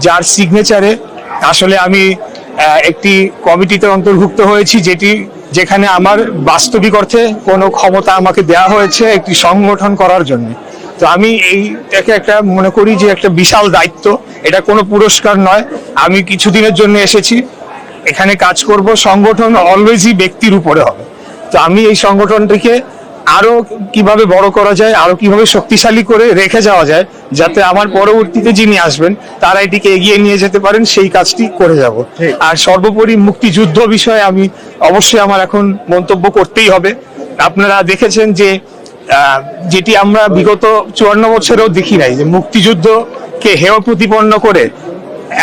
যার সিগনেচারে আসলে আমি একটি কমিটিতে অন্তর্ভুক্ত হয়েছি, যেটি, যেখানে আমার বাস্তবিক অর্থে কোনো ক্ষমতা আমাকে দেওয়া হয়েছে একটি সংগঠন করার জন্য। তো আমি এইটাকে একটা, মনে করি যে একটা বিশাল দায়িত্ব। এটা কোনো পুরস্কার নয়। আমি কিছুদিনের জন্য এসেছি। এখানে কাজ করব। সংগঠন অলওয়েজই ব্যক্তির উপরে হবে। তো আমি এই সংগঠনটিকে আরও কীভাবে বড় করা যায় আরও কীভাবে শক্তিশালী করে রেখে যাওয়া যায় যাতে আমার পরবর্তীতে যিনি আসবেন তারা এটিকে এগিয়ে নিয়ে যেতে পারেন সেই কাজটি করে যাব। আর সর্বোপরি মুক্তিযুদ্ধ বিষয়ে আমি অবশ্যই আমার এখন মন্তব্য করতেই হবে। আপনারা দেখেছেন যে যেটি আমরা বিগত চুয়ান্ন বছরেও দেখি নাই যে মুক্তিযুদ্ধকে হেয় প্রতিপন্ন করে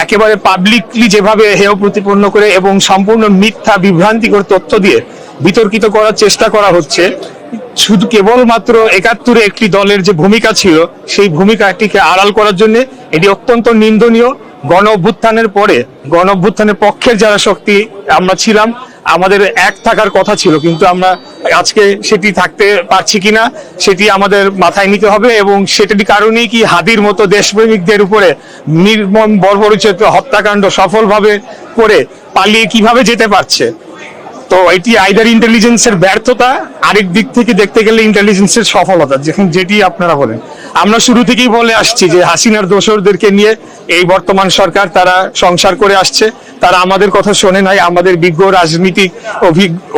একেবারে পাবলিকলি যেভাবে হেয় প্রতিপন্ন করে এবং সম্পূর্ণ মিথ্যা বিভ্রান্তিকর তথ্য দিয়ে বিতর্কিত করার চেষ্টা করা হচ্ছে শুধু কেবলমাত্র একাত্তরে একটি দলের যে ভূমিকা ছিল, সেই ভূমিকাটিকে আড়াল করার জন্য এটি অত্যন্ত নিন্দনীয়। গণ অভ্যুত্থানের পরে গণ অভ্যুত্থানের পক্ষের যারা শক্তি আমরা ছিলাম, আমাদের এক থাকার কথা ছিল, কিন্তু আমরা আজকে সেটি থাকতে পারছি কিনা, সেটি আমাদের মাথায় নিতে হবে এবং সেটির কারণেই কি হাদির মতো দেশপ্রেমিকদের উপরে নির্মম বর্বরচিত হত্যাকাণ্ড সফলভাবে করে পালিয়ে কীভাবে যেতে পারছে? তো এটি আইদার ইন্টেলিজেন্সের ব্যর্থতা, আরেক দিক থেকে দেখতে গেলে ইন্টেলিজেন্সের সফলতা, যেখানে যেটি আপনারা বলেন। আমরা শুরু থেকেই বলে আসছি যে হাসিনার দোসরদেরকে নিয়ে এই বর্তমান সরকার তারা সংসার করে আসছে। তারা আমাদের কথা শোনে নাই, আমাদের বিজ্ঞ রাজনীতিক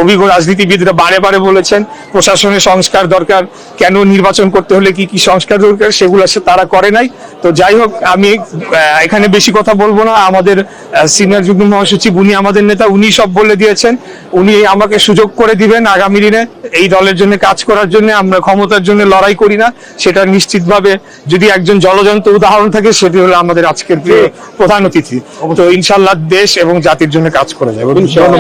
অভিজ্ঞ রাজনীতিবিদরা বারে বারে বলেছেন, প্রশাসনের সংস্কার দরকার, কেন নির্বাচন করতে হলে কি কি সংস্কার দরকার সেগুলো তারা করে নাই। তো যাই হোক, আমি এখানে বেশি কথা বলব না। আমাদের সিনিয়র যুগ্ম মহাসচিব, উনি আমাদের নেতা, উনি সব বলে দিয়েছেন। উনি আমাকে সুযোগ করে দিবেন আগামী দিনে এই দলের জন্য কাজ করার জন্য, আমরা ক্ষমতার জন্য লড়াই করি না, সেটা নিশ্চিতভাবে যদি একজন জলজন্ত উদাহরণ থাকে, সেটি হলো আমাদের আজকের প্রধান অতিথি। তো ইনশাল্লাহ দেশ এবং জাতির জন্য কাজ করে যাবে।